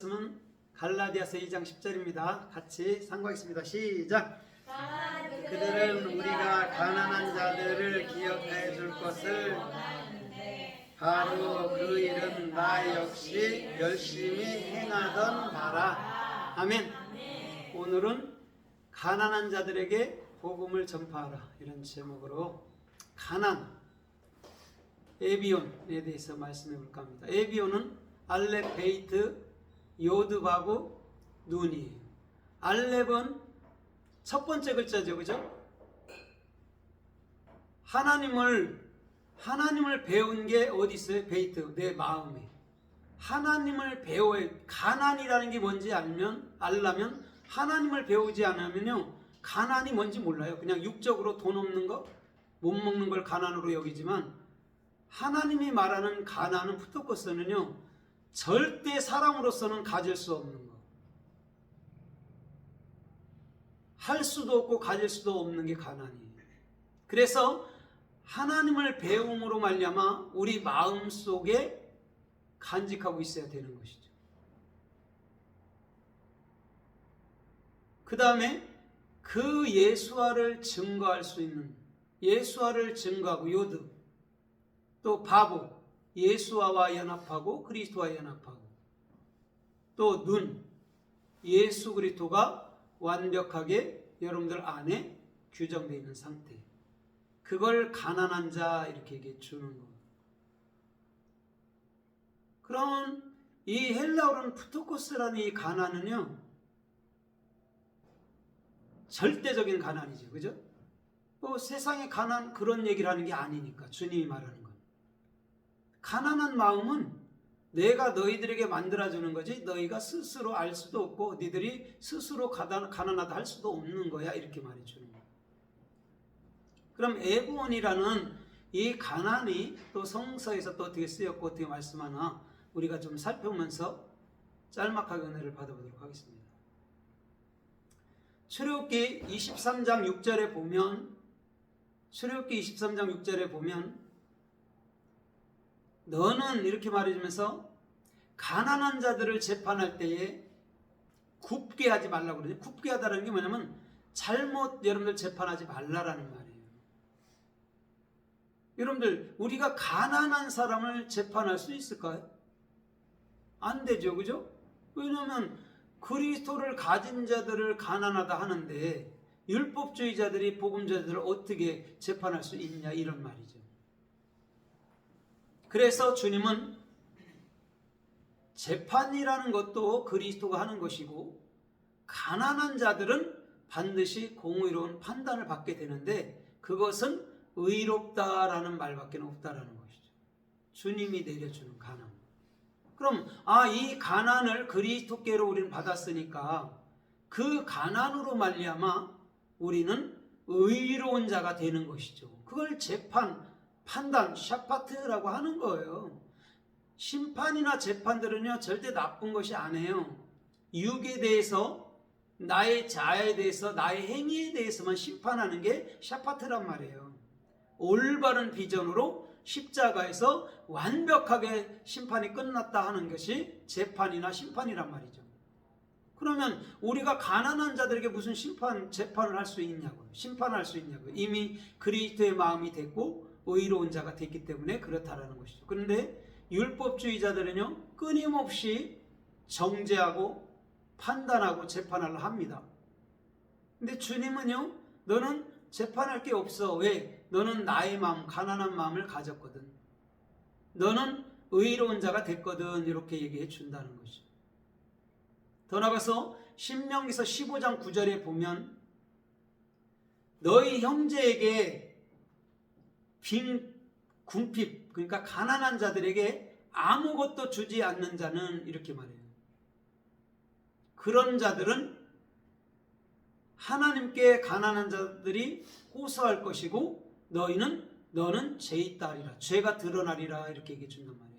말씀은 갈라디아서 2장 10절입니다. 같이 상고하겠습니다. 시작. 그들은 우리가 가난한 자들을 기억해 줄 것을 바로 그 일은 나 역시 열심히 행하던 바라. 아멘. 오늘은 가난한 자들에게 복음을 전파하라 이런 제목으로 가난 에비온에 대해서 말씀해 볼까 합니다. 에비온은 알렙 베이트 요드바고 눈이에요. 알렙은 첫 번째 글자죠, 그죠? 하나님을 하나님을 배운 게 어디 있어요? 베이트 내 마음에. 하나님을 배워야 가난이라는 게 뭔지 알면 알라면 하나님을 배우지 않으면요 가난이 뭔지 몰라요. 그냥 육적으로 돈 없는 거, 못 먹는 걸 가난으로 여기지만 하나님이 말하는 가난은 푸토코스는요 절대 사람으로서는 가질 수 없는 거. 할 수도 없고 가질 수도 없는 게 가난이에요. 그래서 하나님을 배움으로 말미암아 우리 마음 속에 간직하고 있어야 되는 것이죠. 그 다음에 그 예수화를 증거할 수 있는 예수화를 증거하고 요드 또 바보 예수와와 연합하고 그리스도와 연합하고 또 눈 예수 그리스도가 완벽하게 여러분들 안에 규정되어 있는 상태. 그걸 가난한 자 이렇게 얘기해 주는 거. 그럼 이 헬라어로는 푸토코스라는 이 가난은요 절대적인 가난이죠. 그죠? 뭐 세상의 가난 그런 얘기를 하는 게 아니니까 주님이 말하는 거 가난한 마음은 내가 너희들에게 만들어주는 거지 너희가 스스로 알 수도 없고 너희들이 스스로 가난하다 할 수도 없는 거야 이렇게 말해주는 거야. 그럼 에브온이라는 이 가난이 또 성서에서 또 어떻게 쓰였고 어떻게 말씀하나 우리가 좀 살펴보면서 짤막하게 은혜를 받아보도록 하겠습니다. 출애굽기 23장 6절에 보면 출애굽기 23장 6절에 보면 너는 이렇게 말해주면서 가난한 자들을 재판할 때에 굽게 하지 말라고 그러죠. 굽게 하다는 게 뭐냐면 잘못 여러분들 재판하지 말라라는 말이에요. 여러분들 우리가 가난한 사람을 재판할 수 있을까요? 안 되죠. 그죠? 왜냐하면 그리스도를 가진 자들을 가난하다 하는데 율법주의자들이 복음자들을 어떻게 재판할 수 있냐 이런 말이죠. 그래서 주님은 재판이라는 것도 그리스도가 하는 것이고 가난한 자들은 반드시 공의로운 판단을 받게 되는데 그것은 의롭다라는 말밖에 없다라는 것이죠. 주님이 내려주는 가난. 그럼 아 이 가난을 그리스도께로 우리는 받았으니까 그 가난으로 말미암아 우리는 의로운 자가 되는 것이죠. 그걸 재판 판단, 샤파트라고 하는 거예요. 심판이나 재판들은요, 절대 나쁜 것이 아니에요. 육에 대해서, 나의 자아에 대해서, 나의 행위에 대해서만 심판하는 게 샤파트란 말이에요. 올바른 비전으로 십자가에서 완벽하게 심판이 끝났다 하는 것이 재판이나 심판이란 말이죠. 그러면 우리가 가난한 자들에게 무슨 심판, 재판을 할 수 있냐고요. 심판할 수 있냐고요. 이미 그리스도의 마음이 됐고, 의로운 자가 됐기 때문에 그렇다라는 것이죠. 그런데 율법주의자들은요 끊임없이 정죄하고 판단하고 재판을 합니다. 근데 주님은요 너는 재판할 게 없어. 왜? 너는 나의 마음, 가난한 마음을 가졌거든. 너는 의로운 자가 됐거든. 이렇게 얘기해 준다는 거죠. 더 나가서 신명기서 15장 9절에 보면 너희 형제에게 빈 궁핍 그러니까 가난한 자들에게 아무것도 주지 않는 자는 이렇게 말해요. 그런 자들은 하나님께 가난한 자들이 호소할 것이고 너희는 너는 죄의 딸이라 죄가 드러나리라 이렇게 얘기해 준단 말이에요.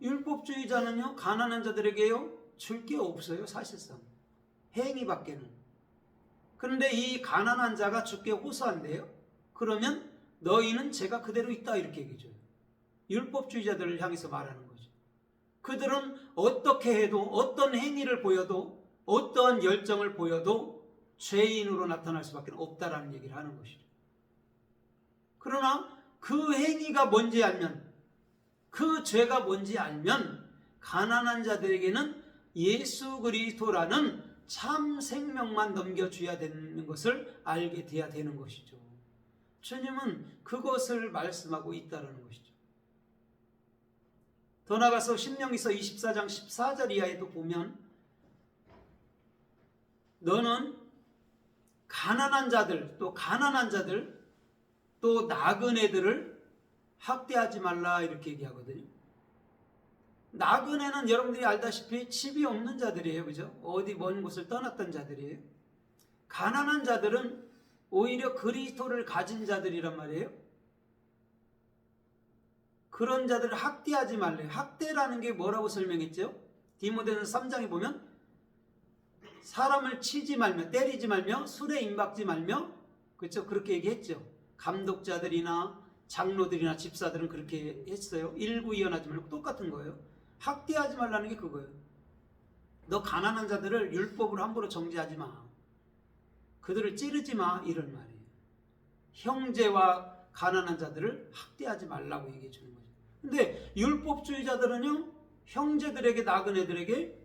율법주의자는요 가난한 자들에게요 줄 게 없어요 사실상 행위밖에는. 그런데 이 가난한 자가 주께 호소한대요. 그러면 너희는 제가 그대로 있다 이렇게 얘기해줘요. 율법주의자들을 향해서 말하는 거죠. 그들은 어떻게 해도 어떤 행위를 보여도 어떠한 열정을 보여도 죄인으로 나타날 수밖에 없다라는 얘기를 하는 것이죠. 그러나 그 행위가 뭔지 알면 그 죄가 뭔지 알면 가난한 자들에게는 예수 그리스도라는 참 생명만 넘겨줘야 되는 것을 알게 돼야 되는 것이죠. 주님은 그것을 말씀하고 있다는 것이죠. 더 나가서 신명기서 24장 14절 이하에도 보면 너는 가난한 자들 또 가난한 자들 또 나그네들을 학대하지 말라 이렇게 얘기하거든요. 나그네는 여러분들이 알다시피 집이 없는 자들이에요. 그죠? 어디 먼 곳을 떠났던 자들이에요. 가난한 자들은 오히려 그리스도를 가진 자들이란 말이에요. 그런 자들을 학대하지 말래요. 학대라는 게 뭐라고 설명했죠? 디모데서 3장에 보면 사람을 치지 말며 때리지 말며 술에 임박지 말며 그렇죠? 그렇게 얘기했죠. 감독자들이나 장로들이나 집사들은 그렇게 했어요. 일구이연하지 말고 똑같은 거예요. 학대하지 말라는 게 그거예요. 너 가난한 자들을 율법으로 함부로 정죄하지 마. 그들을 찌르지 마. 이런 말이에요. 형제와 가난한 자들을 학대하지 말라고 얘기해 주는 거죠. 근데 율법주의자들은요, 형제들에게 나그네들에게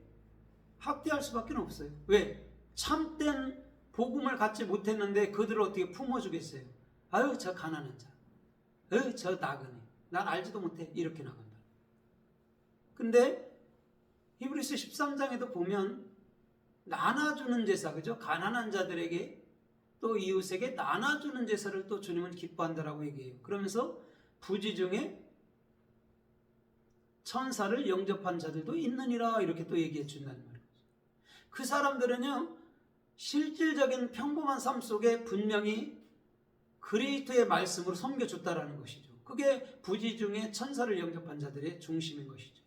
학대할 수밖에 없어요. 왜? 참된 복음을 갖지 못했는데 그들을 어떻게 품어주겠어요? 아유, 저 가난한 자. 아유, 저 나그네. 난 알지도 못해. 이렇게 나간다. 근데 히브리스 13장에도 보면 나눠주는 제사, 그죠? 가난한 자들에게 또 이웃에게 나눠주는 제사를 또 주님은 기뻐한다라고 얘기해요. 그러면서 부지 중에 천사를 영접한 자들도 있느니라 이렇게 또 얘기해 준다는 말이에요. 그 사람들은요, 실질적인 평범한 삶 속에 분명히 그리스도의 말씀으로 섬겨줬다라는 것이죠. 그게 부지 중에 천사를 영접한 자들의 중심인 것이죠.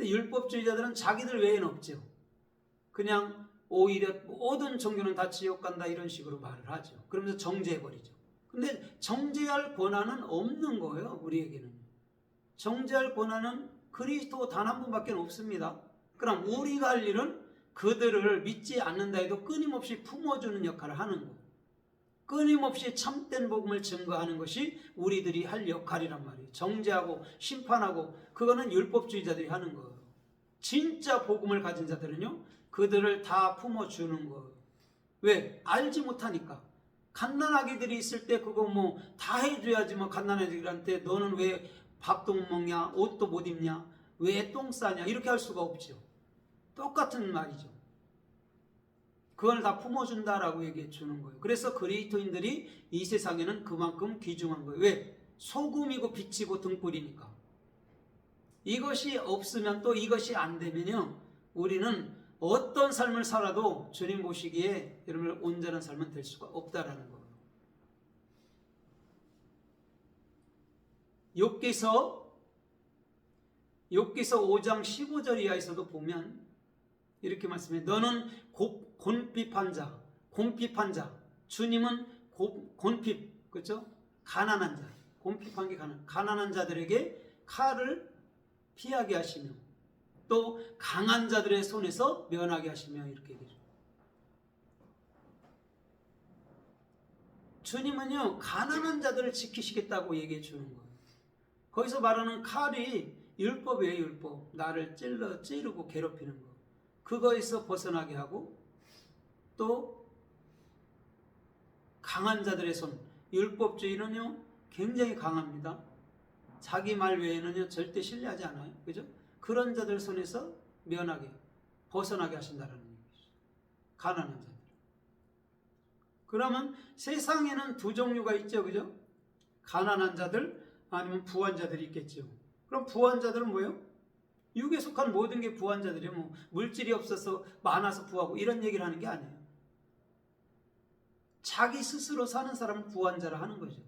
근데 율법주의자들은 자기들 외에는 없죠. 그냥 오히려 모든 종교는 다 지옥 간다 이런 식으로 말을 하죠. 그러면서 정죄해버리죠. 근데 정죄할 권한은 없는 거예요, 우리에게는. 정죄할 권한은 그리스도 단 한 분밖에 없습니다. 그럼 우리가 할 일은 그들을 믿지 않는다 해도 끊임없이 품어주는 역할을 하는 거. 끊임없이 참된 복음을 증거하는 것이 우리들이 할 역할이란 말이에요. 정죄하고 심판하고 그거는 율법주의자들이 하는 거예요. 진짜 복음을 가진 자들은요, 그들을 다 품어주는 거예요. 왜? 알지 못하니까. 갓난아기들이 있을 때 그거 뭐 다 해줘야지 뭐 갓난아기들한테 너는 왜 밥도 못 먹냐, 옷도 못 입냐, 왜 똥 싸냐 이렇게 할 수가 없죠. 똑같은 말이죠. 그걸 다 품어준다라고 얘기해 주는 거예요. 그래서 그리스도인들이 이 세상에는 그만큼 귀중한 거예요. 왜? 소금이고 빛이고 등불이니까. 이것이 없으면 또 이것이 안 되면요. 우리는 어떤 삶을 살아도 주님 보시기에 여러분 온전한 삶은 될 수가 없다라는 거예요. 욥기서 욥기서 5장 15절 이하에서도 보면 이렇게 말씀해 너는 곱, 곤핍한 자, 곤핍한 자. 주님은 고, 곤핍, 그렇죠? 가난한 자, 곤핍한 게 가난, 가난한 자들에게 칼을 피하게 하시며 또 강한 자들의 손에서 면하게 하시며 이렇게 얘기죠. 주님은요 가난한 자들을 지키시겠다고 얘기해 주는 거예요. 거기서 말하는 칼이 율법이에요, 율법. 나를 찔러 찌르고 괴롭히는 거. 그거에서 벗어나게 하고 또 강한 자들의 손. 율법주의는요 굉장히 강합니다. 자기 말 외에는요 절대 신뢰하지 않아요. 그죠? 그런 자들 손에서 면하게 벗어나게 하신다는 얘기죠. 가난한 자들. 그러면 세상에는 두 종류가 있죠, 그죠? 가난한 자들 아니면 부한 자들이 있겠죠. 그럼 부한 자들은 뭐예요? 육에 속한 모든 게 부한 자들이에요. 뭐 물질이 없어서 많아서 부하고 이런 얘기를 하는 게 아니에요. 자기 스스로 사는 사람은 부한 자라 하는 거죠.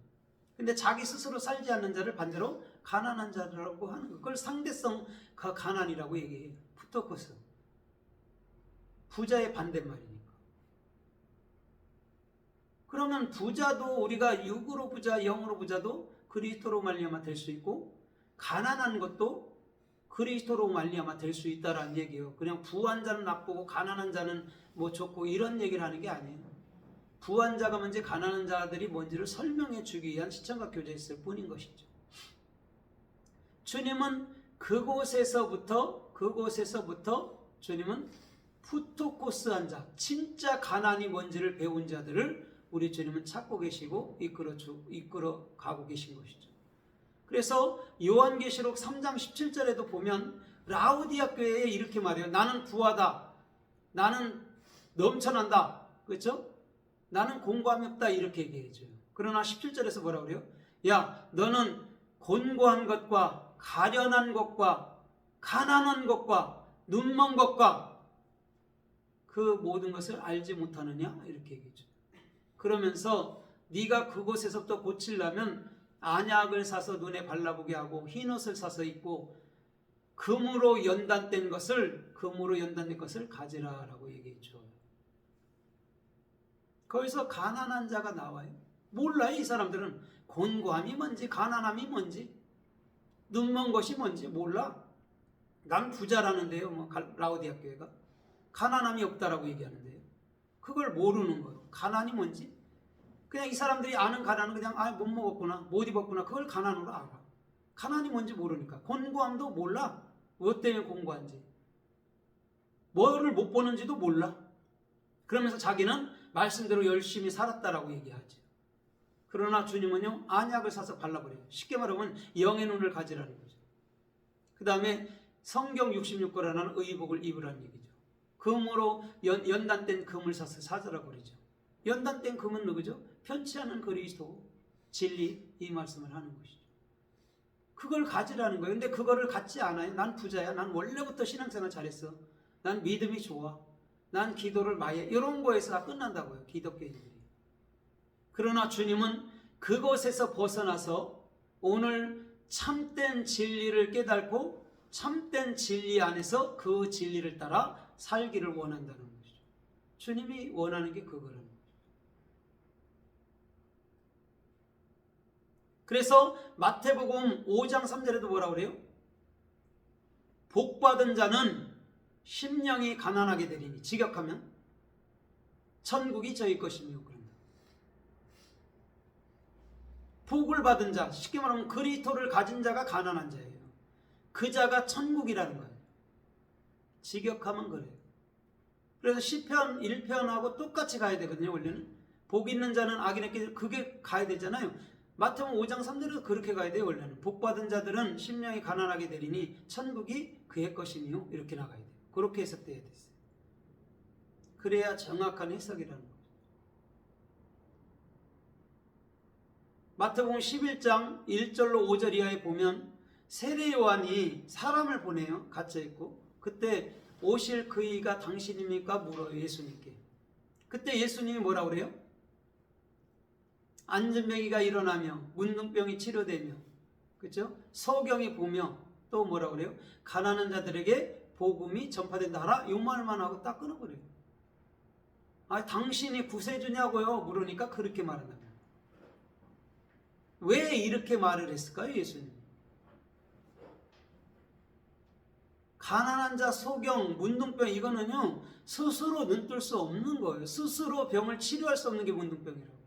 근데 자기 스스로 살지 않는 자를 반대로 가난한 자라고 하는 거. 그걸 상대성 그 가난이라고 얘기해요. 푸토코스. 부자의 반대말이니까. 그러면 부자도 우리가 육으로 부자, 영으로 부자도 그리스도로 말미암아 될 수 있고 가난한 것도 그리스도로 말미암아 될 수 있다라는 얘기예요. 그냥 부한 자는 나쁘고 가난한 자는 뭐 좋고 이런 얘기를 하는 게 아니에요. 부한 자가 뭔지 가난한 자들이 뭔지를 설명해 주기 위한 시청각 교제였을 뿐인 것이죠. 주님은 그곳에서부터 그곳에서부터 주님은 푸토코스한 자, 진짜 가난이 뭔지를 배운 자들을 우리 주님은 찾고 계시고 이끌어 주 이끌어 가고 계신 것이죠. 그래서 요한계시록 3장 17절에도 보면 라우디아 교회에 이렇게 말해요. 나는 부하다. 나는 넘쳐난다. 그렇죠? 나는 공고함이 없다. 이렇게 얘기해 줘요. 그러나 17절에서 뭐라 그래요? 야, 너는 곤고한 것과 가련한 것과 가난한 것과 눈먼 것과 그 모든 것을 알지 못하느냐? 이렇게 얘기해 줘요. 그러면서 네가 그곳에서부터 고치려면 안약을 사서 눈에 발라보게 하고 흰 옷을 사서 입고 금으로 연단된 것을 금으로 연단된 것을 가지라라고 얘기해 줘요. 거기서 가난한 자가 나와요. 몰라요 이 사람들은 곤고함이 뭔지 가난함이 뭔지 눈먼 것이 뭔지 몰라. 난 부자라는데요. 뭐 라우디아 교회가 가난함이 없다라고 얘기하는데요. 그걸 모르는 거예요. 가난이 뭔지 그냥 이 사람들이 아는 가난은 그냥 아 못 먹었구나 못 입었구나 그걸 가난으로 알아 가난이 뭔지 모르니까 공고함도 몰라 무엇 때문에 공고한지 뭐를 못 보는지도 몰라 그러면서 자기는 말씀대로 열심히 살았다라고 얘기하지 그러나 주님은요 안약을 사서 발라버려요 쉽게 말하면 영의 눈을 가지라는 거죠 그 다음에 성경 66권이라는 의복을 입으라는 얘기죠 금으로 연, 연단된 금을 사서 사자라고 그러죠 연단된 금은 누구죠? 편치 않은 그리스도 진리 이 말씀을 하는 것이죠. 그걸 가지라는 거예요. 근데 그거를 갖지 않아요. 난 부자야. 난 원래부터 신앙생활 잘했어. 난 믿음이 좋아. 난 기도를 해. 이런 거에서 다 끝난다고요. 기독교인들이. 그러나 주님은 그것에서 벗어나서 오늘 참된 진리를 깨닫고 참된 진리 안에서 그 진리를 따라 살기를 원한다는 것이죠. 주님이 원하는 게 그거라는 거예요. 그래서 마태복음 5장 3절에도 뭐라 그래요? 복 받은 자는 심령이 가난하게 되리니 직역하면 천국이 저희 것이며 그런다. 복을 받은 자, 쉽게 말하면 그리스도를 가진 자가 가난한 자예요. 그 자가 천국이라는 거예요. 직역하면 그래요. 그래서 시편 1편하고 똑같이 가야 되거든요, 원래는. 복 있는 자는 악인에게 그게 가야 되잖아요. 마태복음 5장 3절에도 그렇게 가야 돼요 원래는 복 받은 자들은 심령이 가난하게 되리니 천국이 그의 것이니요 이렇게 나가야 돼요 그렇게 해석돼야 됐어요 그래야 정확한 해석이라는 거죠 마태복음 11장 1절로 5절 이하에 보면 세례 요한이 사람을 보내요 갇혀 있고 그때 오실 그이가 당신입니까 물어요 예수님께 그때 예수님이 뭐라 그래요? 안전병이가 일어나며 문둥병이 치료되며 그렇죠? 서경이 보며 또 뭐라 그래요? 가난한 자들에게 복음이 전파된다 하라 요 말만 하고 딱 끊어버려요. 아 당신이 구세주냐고요? 물으니까 그렇게 말한다. 왜 이렇게 말을 했을까요, 예수님? 가난한 자 소경, 문둥병 이거는요 스스로 눈뜰 수 없는 거예요. 스스로 병을 치료할 수 없는 게 문둥병이라고.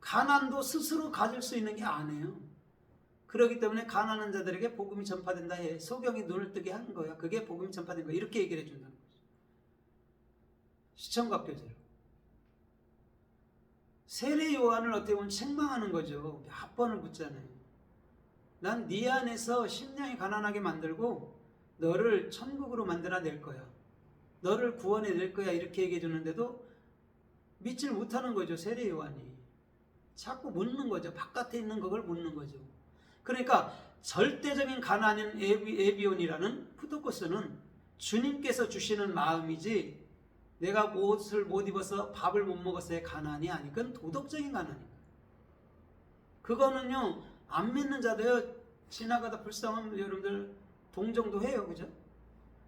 가난도 스스로 가질 수 있는 게 아니에요. 그렇기 때문에 가난한 자들에게 복음이 전파된다 해. 소경이 눈을 뜨게 한 거야. 그게 복음이 전파된 거야. 이렇게 얘기를 해준다는 거죠. 시청각 교제로. 세례 요한을 어떻게 보면 책망하는 거죠. 몇 번을 묻잖아요. 난 네 안에서 심령이 가난하게 만들고 너를 천국으로 만들어 낼 거야. 너를 구원해 낼 거야. 이렇게 얘기해 주는데도 믿질 못하는 거죠. 세례 요한이. 자꾸 묻는 거죠. 바깥에 있는 그걸 묻는 거죠. 그러니까 절대적인 가난인 에비, 에비 온이라는 푸도코스는 주님께서 주시는 마음이지 내가 옷을 못 입어서 밥을 못 먹었어의 가난이 아니 그건 도덕적인 가난이에요. 그거는요 안 믿는 자도요 지나가다 불쌍한 여러분들 동정도 해요 그죠?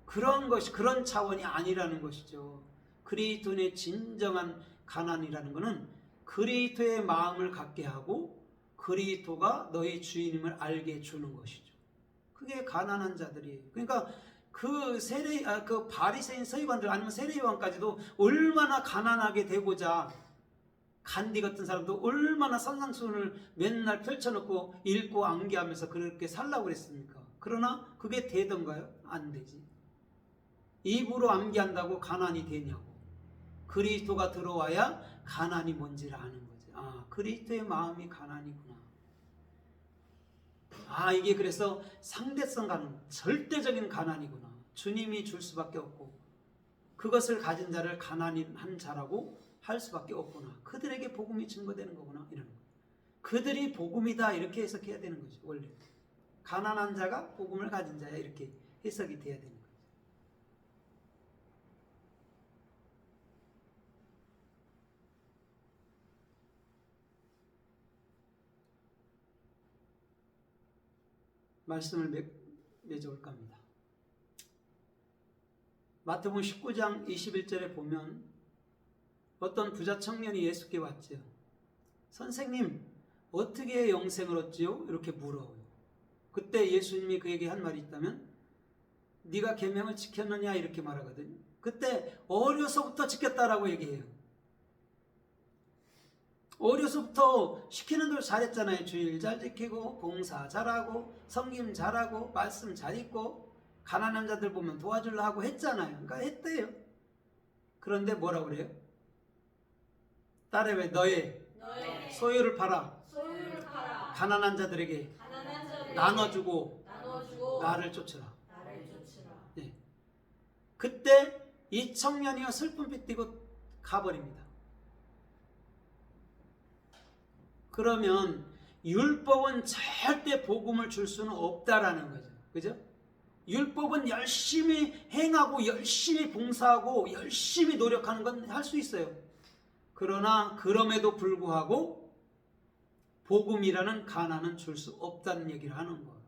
그런 것이 그런 차원이 아니라는 것이죠. 그리스도의 진정한 가난이라는 것은 그리스도의 마음을 갖게 하고 그리스도가 너희 주인임을 알게 해주는 것이죠. 그게 가난한 자들이에요. 그러니까 그 세례 아, 그 바리새인 서기관들 아니면 세례요한까지도 얼마나 가난하게 되고자 간디 같은 사람도 얼마나 산상수훈을 맨날 펼쳐놓고 읽고 암기하면서 그렇게 살라고 그랬습니까? 그러나 그게 되던가요? 안 되지. 입으로 암기한다고 가난이 되냐고. 그리스도가 들어와야 가난이 뭔지를 아는 거지. 아, 그리스도의 마음이 가난이구나. 아, 이게 그래서 상대성 가난, 절대적인 가난이구나. 주님이 줄 수밖에 없고, 그것을 가진 자를 가난한 자라고 할 수밖에 없구나. 그들에게 복음이 증거되는 거구나. 이러는 거. 그들이 복음이다. 이렇게 해석해야 되는 거죠. 원래. 가난한 자가 복음을 가진 자야. 이렇게 해석이 돼야 되는 거죠. 말씀을 맺, 맺어올까 합니다. 마태복음 19장 21절에 보면 어떤 부자 청년이 예수께 왔지요. 선생님, 어떻게 영생을 얻지요? 이렇게 물어요. 그때 예수님이 그에게 한 말이 있다면 네가 계명을 지켰느냐 이렇게 말하거든요. 그때 어려서부터 지켰다라고 얘기해요. 어려서부터 시키는 대로 잘했잖아요. 주일 잘 지키고 봉사 잘하고 성김 잘하고 말씀 잘 읽고 가난한 자들 보면 도와주려 하고 했잖아요. 그러니까 했대요. 그런데 뭐라고 그래요? 딸의 왜 너의 너의 소유를 팔아 소유를 팔아 가난한 자들에게 가난한 자들에게 나눠주고 나눠주고 나를 쫓으라. 나를 쫓으라. 그때 이 청년이요 슬픔빛 띠고 가버립니다. 그러면 율법은 절대 복음을 줄 수는 없다라는 거죠. 그죠? 율법은 열심히 행하고 열심히 봉사하고 열심히 노력하는 건 할 수 있어요. 그러나 그럼에도 불구하고 복음이라는 가난은 줄 수 없다는 얘기를 하는 거예요.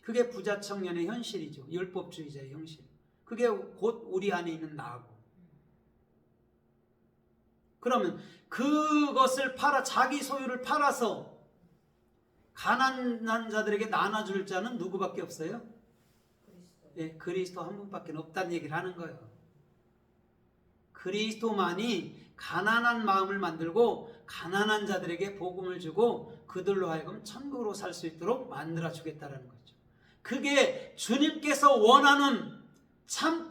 그게 부자 청년의 현실이죠. 율법주의자의 현실. 그게 곧 우리 안에 있는 나고. 그러면 그것을 팔아 자기 소유를 팔아서 가난한 자들에게 나눠줄 자는 누구밖에 없어요? 그리스도. 예, 그리스도 한 분밖에 없다는 얘기를 하는 거예요. 그리스도만이 가난한 마음을 만들고 가난한 자들에게 복음을 주고 그들로 하여금 천국으로 살 수 있도록 만들어 주겠다라는 거죠. 그게 주님께서 원하는 참된